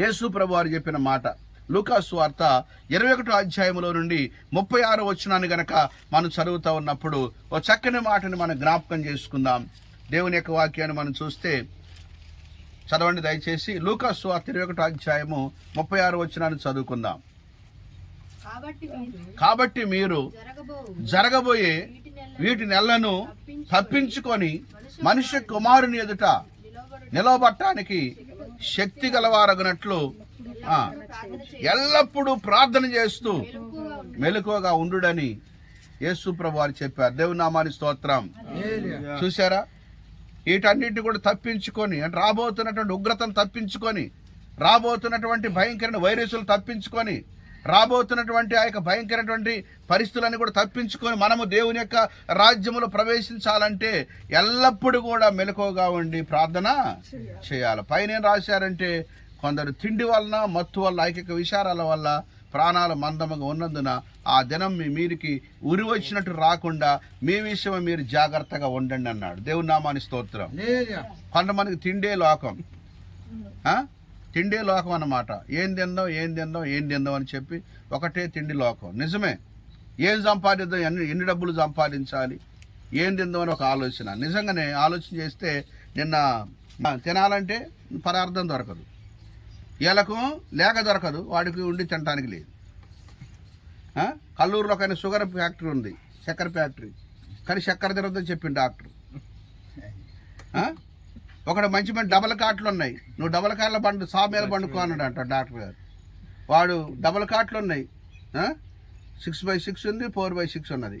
యేసు ప్రభు వారు చెప్పిన మాట. లూకాసు వార్త ఇరవై ఒకటో అధ్యాయంలో నుండి ముప్పై ఆరో వచ్చినాన్ని గనక మనం చదువుతూ ఉన్నప్పుడు ఓ చక్కని మాటని మనం జ్ఞాపకం చేసుకుందాం. దేవుని యొక్క వాక్యాన్ని మనం చూస్తే చదవండి దయచేసి. లూకాసు వార్త ఇరవై ఒకటో అధ్యాయము ముప్పై ఆరో వచ్చినాన్ని చదువుకుందాం. కాబట్టి మీరు జరగబోయే వీటి నెల వీటి నెలలను తప్పించుకొని మనుష్య కుమారుని ఎదుట నిలవబట్టానికి శక్తి గలవారగినట్లు ఎల్లప్పుడూ ప్రార్థన చేస్తూ. మెలకువగా ఉండుడని యేసు ప్రభు వారు చెప్పారు. దేవుని నామాని స్తోత్రం. చూసారా వీటన్నిటిని కూడా తప్పించుకొని అంటే రాబోతున్నటువంటి ఉగ్రతను తప్పించుకొని రాబోతున్నటువంటి భయంకరమైన వైరస్లు తప్పించుకొని రాబోతున్నటువంటి ఆ యొక్క భయంకరమైనటువంటి పరిస్థితులన్నీ కూడా తప్పించుకొని మనము దేవుని యొక్క రాజ్యములో ప్రవేశించాలంటే ఎల్లప్పుడూ కూడా మెలకువగా ఉండి ప్రార్థన చేయాలి. పైన ఏం రాశారంటే కొందరు తిండి వలన మత్తు వల్ల ఐకిక విచారాల వల్ల ప్రాణాలు మందముగా ఉన్నందున ఆ దినం మీ మీరికి ఉరి వచ్చినట్టు రాకుండా మీ విషయం మీరు జాగ్రత్తగా ఉండండి అన్నాడు. దేవుని నామాని స్తోత్రం. కొంతమందికి తిండే లోకం? తిండే లోకం అన్నమాట. ఏం తిందాం ఏం తిందాం ఏం తిందాం అని చెప్పి ఒకటే తిండి లోకం. నిజమే. ఏం సంపాదిద్దాం ఎన్ని ఎన్ని డబ్బులు సంపాదించాలి ఏం తిందాం అని ఒక ఆలోచన. నిజంగానే ఆలోచన చేస్తే నిన్న తినాలంటే పదార్థం దొరకదు. వీళ్ళకు లేక దొరకదు వాడికి ఉండి తినడానికి లేదు. కల్లూరులో కానీ షుగర్ ఫ్యాక్టరీ ఉంది చక్కెర ఫ్యాక్టరీ. కానీ చక్కెర తినొద్దని చెప్పింది డాక్టర్. ఒకడు మంచి మంచి డబల్ కాట్లు ఉన్నాయి. నువ్వు డబల్ కార్ల బండు సా మీద పండుకో అన్నాడు అంట డాక్టర్ గారు. వాడు డబల్ కాట్లు ఉన్నాయి. సిక్స్ బై సిక్స్ ఉంది ఫోర్ బై సిక్స్ ఉన్నది.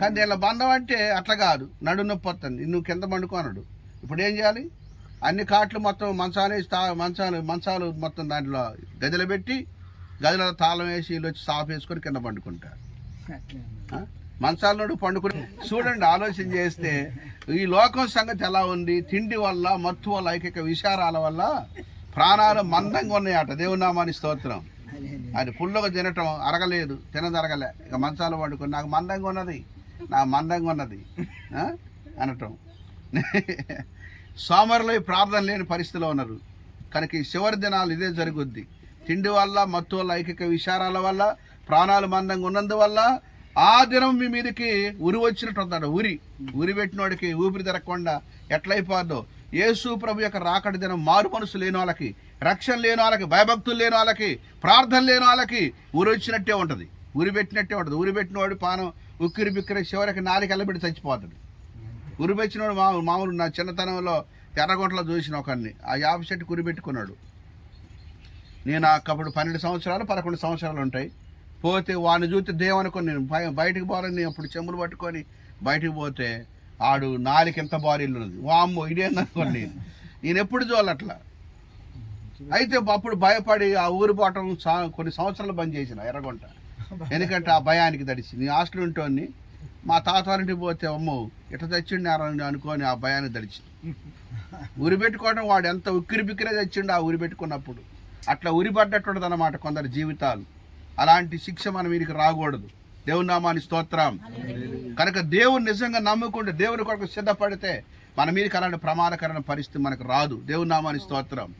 కానీ దీనిలో బంధం అంటే అట్లా కాదు. నడు నొప్పి వస్తుంది. నువ్వు కింద పండుకో అన్నాడు. ఇప్పుడు ఏం చేయాలి? అన్ని కాట్లు మొత్తం మంచాలు మంచాలు మంచాలు మొత్తం దాంట్లో గదిలో పెట్టి గదిలో తాళం వేసి వీళ్ళు వచ్చి సాఫ్ వేసుకొని కింద పండుకుంటారు? మంచాలలోడు పండుకుని చూడండి ఆలోచన చేస్తే ఈ లోకం సంగతి ఎలా ఉంది? తిండి వల్ల మత్తు వల్ల ఐకిక విచారాల వల్ల ప్రాణాలు మందంగా ఉన్నాయట. దేవునామాని స్తోత్రం. అది పుల్లగా తినటం అరగలేదు తినదరగలే. ఇక మంచాలు పండుకుని నాకు మందంగా ఉన్నది నాకు మందంగా ఉన్నది అనటం. సోమరులో ప్రార్థన లేని పరిస్థితిలో ఉన్నారు. కనుక ఈ చివరి దినాలు ఇదే జరుగుద్ది. తిండి వల్ల మత్తు వల్ల ఐకిక విచారాల వల్ల ప్రాణాలు మందంగా ఉన్నందువల్ల ఆ దినం మీ మీదకి ఉరి వచ్చినట్టు ఉందట ఉరి. ఉరి పెట్టినోడికి ఊపిరి తిరగకుండా ఎట్లయిపోద్దో యేసు ప్రభు యొక్క రాకడి దినం మారు మనసు లేని వాళ్ళకి రక్షణ లేని వాళ్ళకి భయభక్తులు లేని వాళ్ళకి ప్రార్థన లేని వాళ్ళకి ఉరి వచ్చినట్టే ఉంటుంది. ఉరి పెట్టినట్టే ఉంటుంది. ఉరి పెట్టినవాడు పానం ఉక్కిరి బిక్కిరి చివరికి నాలుగు ఎల్లబెట్టి చచ్చిపోతాడు. ఉరిపెచ్చినోడు మామూలు మామూలు నా చిన్నతనంలో ఎర్రగొంటలో చూసిన ఒకరిని ఆ యాప చెట్టు కురి పెట్టుకున్నాడు. నేను అప్పుడు పన్నెండు సంవత్సరాలు పదకొండు సంవత్సరాలు ఉంటాయి. పోతే వాడిని చూస్తే దేవనుకొని నేను బయ- బయటకు పోవాలని నేను అప్పుడు చెంబులు పట్టుకొని బయటికి పోతే ఆడు నాలుగు ఎంత బారీలు ఉన్నది. వామ్మో ఇదేందనుకోండి నేను. ఎప్పుడు చూడాలట్లా అయితే అప్పుడు భయపడి ఆ ఊరు పోవటం సా- కొన్ని సంవత్సరాలు బంద్ చేసిన ఎర్రగొంట. ఎందుకంటే ఆ భయానికి తడిచి నీ హాస్టల్ ఉంటోని మా తాతారింటికి పోతే అమ్మో ఇట్లా తెచ్చిండు అని అనుకొని ఆ భయాన్ని తడిచి ఉరి పెట్టుకోవడం వాడు ఎంత ఉక్కిరి బిక్కిరే తెచ్చిండు ఆ ఉరి పెట్టుకున్నప్పుడు. అట్లా ఉరి పడ్డట్టు అనమాట కొందరి జీవితాలు. అలాంటి శిక్ష మన వీరికి రాకూడదు. దేవుని నామాని స్తోత్రం కనుక దేవుని నిజంగా నమ్ముకుంటే దేవుని కొరకు సిద్ధపడితే మన మీదకి అలాంటి ప్రమాదకరమైన పరిస్థితి మనకు రాదు. దేవుని నామాని స్తోత్రం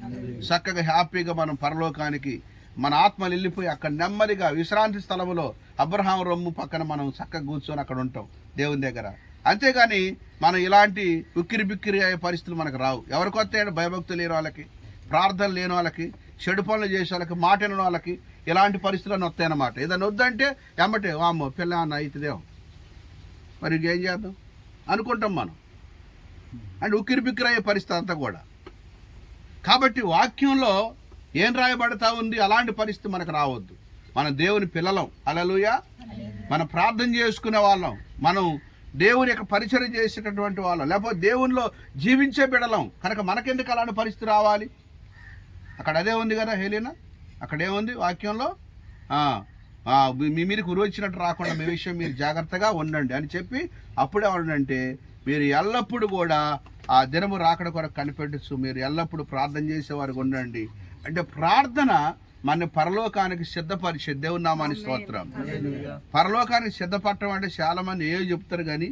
చక్కగా హ్యాపీగా మనం పరలోకానికి మన ఆత్మలు వెళ్ళిపోయి అక్కడ నెమ్మదిగా విశ్రాంతి స్థలంలో అబ్రహాం రొమ్ము పక్కన మనం చక్కగా కూర్చొని అక్కడ ఉంటాం దేవుని దగ్గర. అంతేగాని మనం ఇలాంటి ఉక్కిరి బిక్కిరి అయ్యే పరిస్థితులు మనకు రావు. ఎవరికొత్త భయభక్తులు లేని వాళ్ళకి ప్రార్థన లేని వాళ్ళకి చెడు పనులు చేసే వాళ్ళకి మాట వినడం వాళ్ళకి ఇలాంటి పరిస్థితులు వస్తాయన్నమాట ఏదైనా వద్దంటే ఎమ్మటే వామ్మో పిల్ల అన్న అవుతుందేమో మరి ఇంకేం చేద్దాం? అనుకుంటాం మనం. అంటే ఉక్కిరి బిక్కిరి అయ్యే పరిస్థితి అంతా కూడా. కాబట్టి వాక్యంలో ఏం రాయబడతా ఉంది? అలాంటి పరిస్థితి మనకు రావద్దు. మన దేవుని పిల్లలం. అలలుయ మనం ప్రార్థన చేసుకునే వాళ్ళం. మనం దేవుని యొక్క పరిచయం చేసేటటువంటి వాళ్ళం. లేకపోతే దేవునిలో జీవించే బిడలం. కనుక మనకెందుకు అలాంటి పరిస్థితి రావాలి? అక్కడ అదే ఉంది కదా హేలీనా అక్కడ ఏముంది వాక్యంలో? ఆ, ఆ, మీ- మీ మీదకి ఉరి వచ్చినట్టు రాకుండా మీ విషయం మీరు జాగ్రత్తగా ఉండండి అని చెప్పి అప్పుడే ఉండంటే మీరు ఎల్లప్పుడూ కూడా ఆ దినము రాకడ కొరకు కనిపెట్టచ్చు మీరు ఎల్లప్పుడూ ప్రార్థన చేసేవారికి ఉండండి. అంటే ప్రార్థన మన పరలోకానికి సిద్ధపరిచే దేవుని నామాని స్తోత్రం. పరలోకానికి సిద్ధపడటం అంటే చాలా మంది ఏదో చెప్తారు కానీ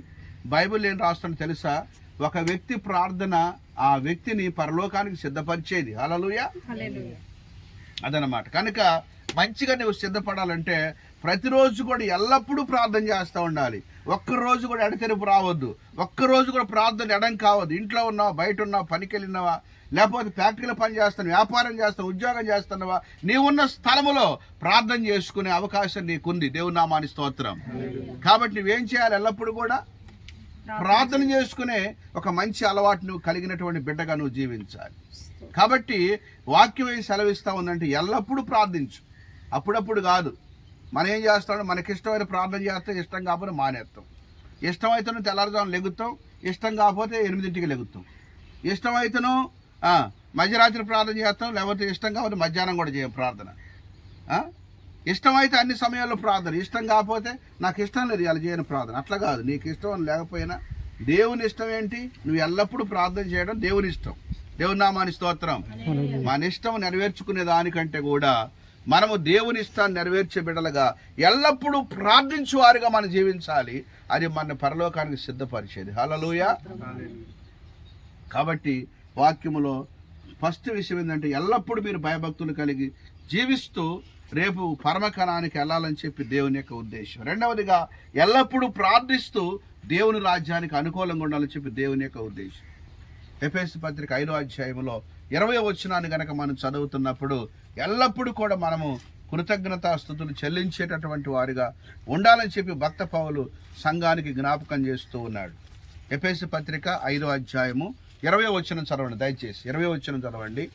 బైబిల్ ఏం రాస్తుందో తెలుసా? ఒక వ్యక్తి ప్రార్థన ఆ వ్యక్తిని పరలోకానికి సిద్ధపరిచేది. అలలుయ అదనమాట కనుక మంచిగా నువ్వు సిద్ధపడాలంటే ప్రతిరోజు కూడా ఎల్లప్పుడూ ప్రార్థన చేస్తూ ఉండాలి. ఒక్కరోజు కూడా ఎడతెరుపు రావద్దు. ఒక్కరోజు కూడా ప్రార్థన ఎడం కావద్దు. ఇంట్లో ఉన్నావా? బయట ఉన్నావా? పనికి వెళ్ళినావా? లేకపోతే ఫ్యాక్టరీలో పని చేస్తాను వ్యాపారం చేస్తాను ఉద్యోగం చేస్తున్నావా? నీవున్న స్థలములో ప్రార్థన చేసుకునే అవకాశం నీకుంది. దేవుని నామాని స్తోత్రం. కాబట్టి నువ్వేం చేయాలి? ఎల్లప్పుడూ కూడా ప్రార్థన చేసుకునే ఒక మంచి అలవాటు నువ్వు కలిగినటువంటి బిడ్డగా నువ్వు జీవించాలి. కాబట్టి వాక్యం ఏం సెలవిస్తా ఉందంటే ఎల్లప్పుడూ ప్రార్థించు. అప్పుడప్పుడు కాదు. మనం ఏం చేస్తాం? మనకి ఇష్టమైన ప్రార్థన చేస్తే ఇష్టం కాకపోతే మానేస్తాం. ఇష్టమైతేనే తెల్లారుజాము లెగుతాం. ఇష్టం కాకపోతే ఎనిమిదింటికి లెగుతాం. ఇష్టమైతేను మధ్యరాత్రి ప్రార్థన చేస్తాం. లేకపోతే ఇష్టం కాకపోతే మధ్యాహ్నం కూడా చేయం ప్రార్థన? ఇష్టమైతే అన్ని సమయాల్లో ప్రార్థన. ఇష్టం కాకపోతే నాకు ఇష్టం లేదు ఇలా చేయని ప్రార్థన. అట్లా కాదు. నీకు ఇష్టం లేకపోయినా దేవుని ఇష్టం ఏంటి? నువ్వు ఎల్లప్పుడూ ప్రార్థన చేయడం దేవుని ఇష్టం. దేవుని నామాని స్తోత్రం. మన ఇష్టం నెరవేర్చుకునే దానికంటే కూడా మనము దేవుని ఇష్టాన్ని నెరవేర్చే బిడ్డలుగా ఎల్లప్పుడూ ప్రార్థించు వారుగా మనం జీవించాలి. అది మన పరలోకానికి సిద్ధపరిచేది. హలలుయ కాబట్టి వాక్యములో ఫస్ట్ విషయం ఏంటంటే ఎల్లప్పుడూ మీరు భయభక్తులు కలిగి జీవిస్తూ రేపు పరమకణానికి వెళ్ళాలని చెప్పి దేవుని యొక్క ఉద్దేశం. రెండవదిగా ఎల్లప్పుడూ ప్రార్థిస్తూ దేవుని రాజ్యానికి అనుకూలంగా ఉండాలని చెప్పి దేవుని యొక్క ఉద్దేశం. ఎఫ్ఎస్ పత్రిక ఐదో అధ్యాయంలో ఇరవై వచనాన్ని గనక మనం చదువుతున్నప్పుడు ఎల్లప్పుడూ కూడా మనము కృతజ్ఞతాస్థుతులు చెల్లించేటటువంటి వారిగా ఉండాలని చెప్పి భక్త పౌలు సంఘానికి జ్ఞాపకం చేస్తూ ఉన్నాడు. ఎఫ్ఎస్ పత్రిక ఐదో అధ్యాయము ఇరవై వచనం చదవండి దయచేసి. ఇరవై వచనం చదవండి.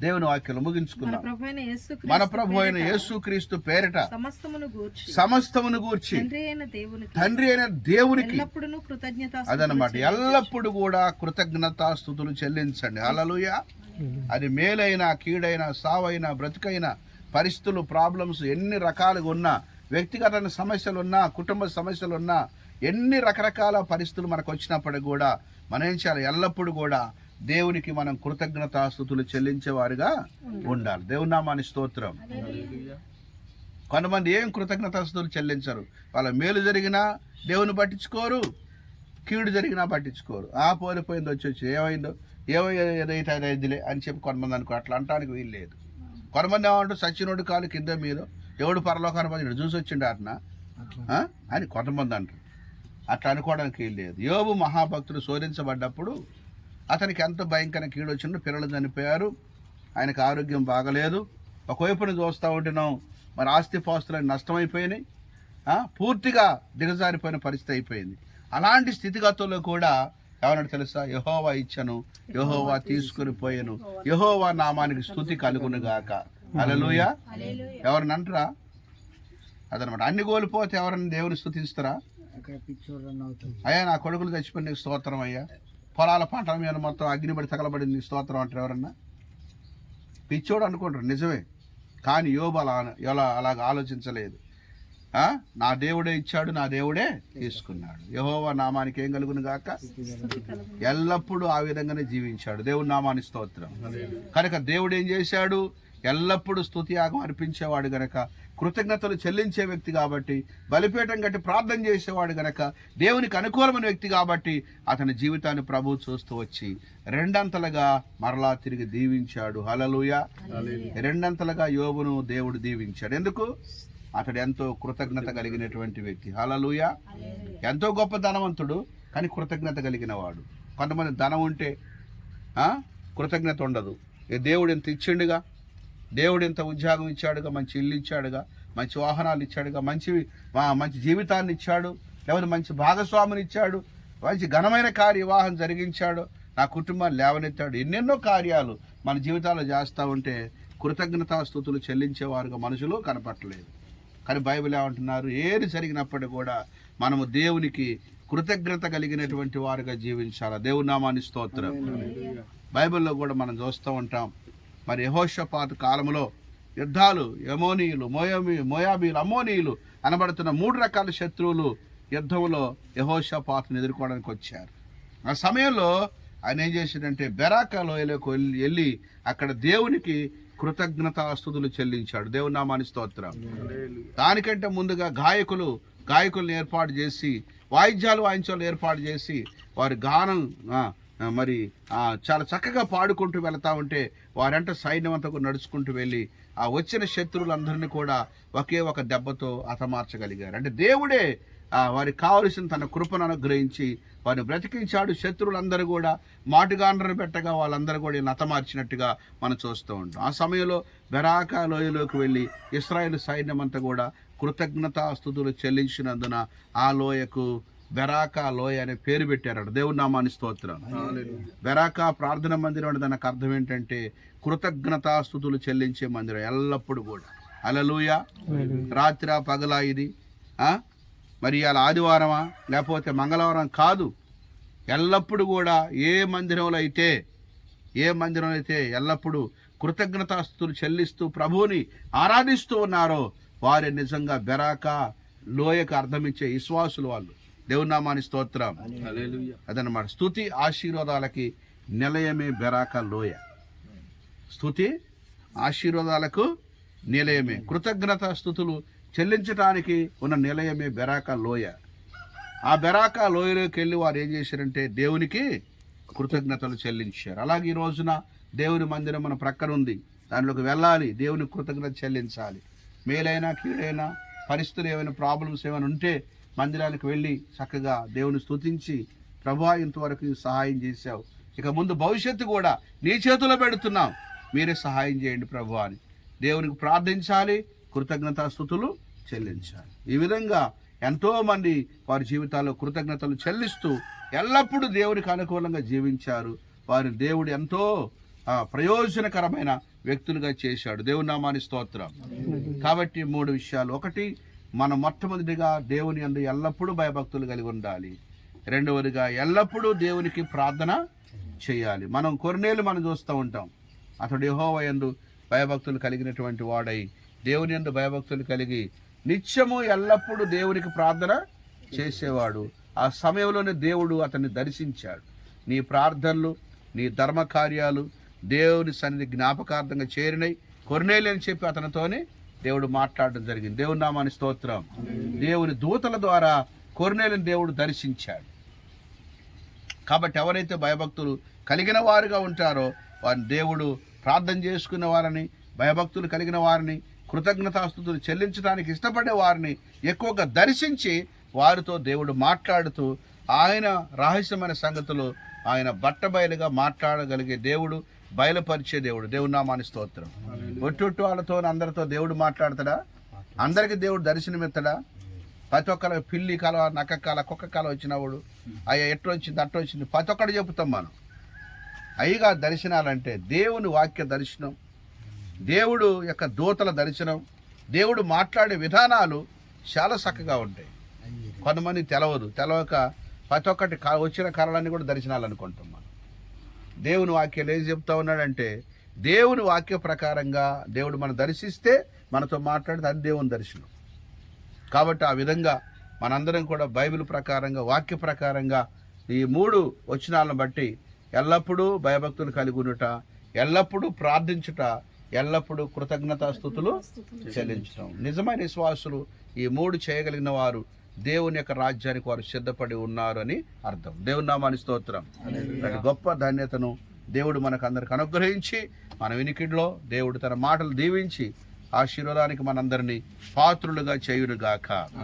దేవుని వాక్యం మన ముగించుకుందాం ప్రభు అయిన యేసుక్రీస్తు మన ప్రభు అయిన యేసుక్రీస్తు పేరిట సమస్తమును గూర్చి సమస్తమును గూర్చి తండ్రి అయిన దేవునికి తండ్రి అయిన దేవునికి ఎల్లప్పుడూ కృతజ్ఞత అదనమాట ఎల్లప్పుడు కూడా కృతజ్ఞతాస్థుతులు చెల్లించండి. అలలుయ అది మేలైన కీడైన సావైన బ్రతుకైన పరిస్థితులు ప్రాబ్లమ్స్ ఎన్ని రకాలుగా ఉన్నా వ్యక్తిగత సమస్యలు ఉన్నా కుటుంబ సమస్యలు ఉన్నా ఎన్ని రకరకాల పరిస్థితులు మనకు వచ్చినప్పటికి కూడా మనం ఏం చేయాలి? ఎల్లప్పుడూ కూడా దేవునికి మనం కృతజ్ఞతాస్థుతులు చెల్లించేవారుగా ఉండాలి. దేవుని నామాని స్తోత్రం. కొంతమంది ఏం కృతజ్ఞతాస్తులు చెల్లించరు. వాళ్ళ మేలు జరిగినా దేవుని పట్టించుకోరు కీడు జరిగినా పట్టించుకోరు. ఆ పోలిపోయింది వచ్చి ఏమైందో ఏమో ఏదైతే అదైందిలే అని చెప్పి కొంతమంది అనుకో అట్లా అంటానికి వీలు లేదు. కొంతమంది ఏమంటారు సచ్చినోడు కాలు కింద మీద ఎవడు పరలోకాన్ని పది చూసి వచ్చిండు అట్నా? అని కొంతమంది అంటారు. అట్లా అనుకోవడానికి వీలు లేదు. యోబు మహాభక్తుడు శోధించబడ్డప్పుడు అతనికి ఎంత భయంకర కీడు వచ్చిందో పిల్లలు చనిపోయారు. ఆయనకు ఆరోగ్యం బాగలేదు. ఒకవైపున చూస్తూ ఉంటున్నాం. మరి ఆస్తిపాస్తులు నష్టమైపోయినాయి. పూర్తిగా దిగజారిపోయిన పరిస్థితి అయిపోయింది. అలాంటి స్థితిగతుల్లో కూడా ఏమన్నాడు తెలుసా? యహోవా ఇచ్చను యహోవా తీసుకుని పోయాను యహోవా నామానికి స్థుతి కలుగును గాక. అలలుయ ఎవరిని అంటారా? అదనమాట. అన్ని కోల్పోతే ఎవరైనా దేవుని స్థుతిస్తారా? అయ్యా నా కొడుకులు చచ్చిపోయిన స్తోత్రం అయ్యా. పొలాల పంటల మీద మొత్తం అగ్నిపడి తగలబడింది స్తోత్రం అంటారు ఎవరన్నా? పిచ్చోడు అనుకుంటారు నిజమే. కానీ యోబు అలా ఎలా అలాగ ఆలోచించలేదు? నా దేవుడే ఇచ్చాడు నా దేవుడే తీసుకున్నాడు. యహోవా నామానికి ఏం కలుగును గాక? ఎల్లప్పుడూ ఆ విధంగానే జీవించాడు. దేవుని నామాని స్తోత్రం. కనుక దేవుడు ఏం చేశాడు? ఎల్లప్పుడూ స్తుతియాగం అర్పించేవాడు గనక కృతజ్ఞతలు చెల్లించే వ్యక్తి కాబట్టి బలిపీఠం కట్టి ప్రార్థన చేసేవాడు గనక దేవునికి అనుకూలమైన వ్యక్తి కాబట్టి అతని జీవితాన్ని ప్రభు చూస్తూ వచ్చి రెండంతలుగా మరలా తిరిగి దీవించాడు. హలలుయ రెండంతలుగా యోబును దేవుడు దీవించాడు. ఎందుకు? అతడు ఎంతో కృతజ్ఞత కలిగినటువంటి వ్యక్తి. హలలుయ ఎంతో గొప్ప ధనవంతుడు కానీ కృతజ్ఞత కలిగిన వాడు కొంతమంది ధనం ఉంటే కృతజ్ఞత ఉండదు. దేవుడు ఎంత ఇచ్చిండుగా? దేవుడు ఎంత ఉద్యోగం ఇచ్చాడుగా మంచి ఇల్లు ఇచ్చాడుగా మంచి వాహనాలు ఇచ్చాడుగా మంచి మంచి జీవితాన్ని ఇచ్చాడు లేకపోతే మంచి భాగస్వామిని ఇచ్చాడు మంచి ఘనమైన కార్య వివాహం జరిగించాడు నా కుటుంబాన్ని లేవనెత్తాడు. ఎన్నెన్నో కార్యాలు మన జీవితాల్లో చేస్తూ ఉంటే కృతజ్ఞతాస్థుతులు చెల్లించేవారుగా మనుషులు కనపట్టలేదు కానీ బైబిల్ ఏమంటున్నారు? ఏది జరిగినప్పటికీ కూడా మనము దేవునికి కృతజ్ఞత కలిగినటువంటి వారుగా జీవించాలి? దేవుని నామాన్ని స్తోత్రం. బైబిల్లో కూడా మనం చూస్తూ ఉంటాం మరి యహోషపాత్ కాలంలో యుద్ధాలు యమోనీయులు మోయమి మోయాబీలు అమోనీయులు అనబడుతున్న మూడు రకాల శత్రువులు యుద్ధంలో యహోషపాత్ను ఎదుర్కోవడానికి వచ్చారు. ఆ సమయంలో ఆయన ఏం చేశాడంటే బెరాకా లోయలోకి వెళ్ళి వెళ్ళి అక్కడ దేవునికి కృతజ్ఞతాస్తుతులు చెల్లించాడు. దేవుని నామాని స్తోత్రం. దానికంటే ముందుగా గాయకులు గాయకులను ఏర్పాటు చేసి వాయిద్యాలు వాయించాలు ఏర్పాటు చేసి వారి గానం మరి చాలా చక్కగా పాడుకుంటూ వెళ్తా ఉంటే వారంట సైన్యవంతకు నడుచుకుంటూ వెళ్ళి ఆ వచ్చిన శత్రువులందరినీ కూడా ఒకే ఒక దెబ్బతో హతమార్చగలిగారు. అంటే దేవుడే వారికి కావలసిన తన కృపను అనుగ్రహించి వారిని బ్రతికించాడు. శత్రువులందరూ కూడా మాటుగాండ్రను పెట్టగా వాళ్ళందరూ కూడా నతమార్చినట్టుగా మనం చూస్తూ ఉంటాం. ఆ సమయంలో బెరాకా లోయలోకి వెళ్ళి ఇస్రాయేల్ సైన్యం అంతా కూడా కృతజ్ఞతాస్థుతులు చెల్లించినందున ఆ లోయకు బెరాకా లోయ అనే పేరు పెట్టారట. దేవుని నామాని స్తోత్రం. బెరాకా ప్రార్థన మందిరం అంటే దానికి అర్థం ఏంటంటే కృతజ్ఞతా స్థుతులు చెల్లించే మందిరం ఎల్లప్పుడూ కూడా. అలలుయ రాత్రి పగలా ఇది? మరి ఇవాళ ఆదివారమా? లేకపోతే మంగళవారం కాదు. ఎల్లప్పుడూ కూడా ఏ మందిరంలో అయితే ఏ మందిరంలో అయితే ఎల్లప్పుడూ కృతజ్ఞతాస్తులు చెల్లిస్తూ ప్రభువుని ఆరాధిస్తూ ఉన్నారో వారే నిజంగా బెరాక లోయకు అర్థమిచ్చే విశ్వాసులు వాళ్ళు. దేవుని నామాని స్తోత్రం అదనమాట స్తుతి ఆశీర్వాదాలకి నిలయమే బెరాక లోయ. స్తుతి ఆశీర్వాదాలకు నిలయమే. కృతజ్ఞత స్థుతులు చెల్లించడానికి ఉన్న నిలయమే బెరాక లోయ. ఆ బెరాక లోయలోకి వెళ్ళి వారు ఏం చేశారంటే దేవునికి కృతజ్ఞతలు చెల్లించారు. అలాగే ఈ రోజున దేవుని మందిరం మన ప్రక్కన ఉంది. దానిలోకి వెళ్ళాలి. దేవుని కృతజ్ఞత చెల్లించాలి. మేలైనా కీడైనా పరిస్థితులు ఏమైనా ప్రాబ్లమ్స్ ఏమైనా ఉంటే మందిరానికి వెళ్ళి చక్కగా దేవుని స్తుతించి ప్రభా ఇంతవరకు సహాయం చేశావు. ఇక ముందు భవిష్యత్తు కూడా నీ చేతిలో పెడుతున్నాం. మీరే సహాయం చేయండి ప్రభు అని. దేవునికి ప్రార్థించాలి కృతజ్ఞతాస్థుతులు చెల్లించాలి. ఈ విధంగా ఎంతో మంది వారి జీవితాల్లో కృతజ్ఞతలు చెల్లిస్తూ ఎల్లప్పుడూ దేవునికి అనుకూలంగా జీవించారు. వారి దేవుడు ఎంతో ప్రయోజనకరమైన వ్యక్తులుగా చేశాడు. దేవుని నామాని స్తోత్రం. కాబట్టి మూడు విషయాలు. ఒకటి మనం మొట్టమొదటిగా దేవుని అందు ఎల్లప్పుడూ భయభక్తులు కలిగి ఉండాలి. రెండవదిగా ఎల్లప్పుడూ దేవునికి ప్రార్థన చేయాలి. మనం కొన్నేళ్ళు మనం చూస్తూ ఉంటాం. అతడు యహోవ ఎందు భయభక్తులు కలిగినటువంటి వాడై దేవుని యందు భయభక్తులు కలిగి నిత్యము ఎల్లప్పుడూ దేవునికి ప్రార్థన చేసేవాడు. ఆ సమయంలోనే దేవుడు అతన్ని దర్శించాడు. నీ ప్రార్థనలు నీ ధర్మ కార్యాలు దేవుని సన్నిధి జ్ఞాపకార్థంగా చేరినై కొన్నేళ్ళు అని చెప్పి అతనితోనే దేవుడు మాట్లాడడం జరిగింది. దేవుని నామాని స్తోత్రం. దేవుని దూతల ద్వారా కొర్నేలిని దేవుడు దర్శించాడు. కాబట్టి ఎవరైతే భయభక్తులు కలిగిన వారుగా ఉంటారో వారిని దేవుడు ప్రార్థన చేసుకున్న వారిని భయభక్తులు కలిగిన వారిని కృతజ్ఞతాస్తుతులు చెల్లించడానికి ఇష్టపడే వారిని ఎక్కువగా దర్శించి వారితో దేవుడు మాట్లాడుతూ ఆయన రహస్యమైన సంగతులు ఆయన బట్టబయలుగా మాట్లాడగలిగే దేవుడు బయలుపరిచే దేవుడు. దేవుడు నామాని స్తోత్రం. ఒట్టు వాళ్ళతో అందరితో దేవుడు మాట్లాడతాడా? అందరికి దేవుడు దర్శనమిస్తాడా? ప్రతి ఒక్కరు పిల్లి కల నక్క కల కుక్క కల వచ్చినప్పుడు అయ్యా ఎట్లా వచ్చింది అట్లా వచ్చింది ప్రతి ఒక్కటి చెబుతాం మనం. అయ్యగా దర్శనాలంటే దేవుని వాక్య దర్శనం దేవుడు యొక్క దూతల దర్శనం దేవుడు మాట్లాడే విధానాలు చాలా చక్కగా ఉంటాయి. కొంతమంది తెలవదు. తెలవక ప్రతి ఒక్కటి వచ్చిన కళలన్నీ కూడా దర్శనాలు అనుకుంటాం మనం. దేవుని వాక్యాలు ఏం చెప్తా ఉన్నాడంటే దేవుని వాక్య ప్రకారంగా దేవుడు మనం దర్శిస్తే మనతో మాట్లాడితే అది దేవుని దర్శనం. కాబట్టి ఆ విధంగా మనందరం కూడా బైబిల్ ప్రకారంగా వాక్య ప్రకారంగా ఈ మూడు వచనాలను బట్టి ఎల్లప్పుడూ భయభక్తులు కలిగి ఉండుట ఎల్లప్పుడూ ప్రార్థించుట ఎల్లప్పుడూ కృతజ్ఞతాస్థుతులు చెల్లించడం నిజమైన విశ్వాసులు ఈ మూడు చేయగలిగిన వారు దేవుని యొక్క రాజ్యానికి వారు సిద్ధపడి ఉన్నారు అని అర్థం. దేవుని నామాని స్తోత్రం. గొప్ప ధన్యతను దేవుడు మనకు అందరికి అనుగ్రహించి మన వినికిడిలో దేవుడు తన మాటలు దీవించి ఆశీర్వాదానికి మనందరినీ పాత్రులుగా చేయునుగాక.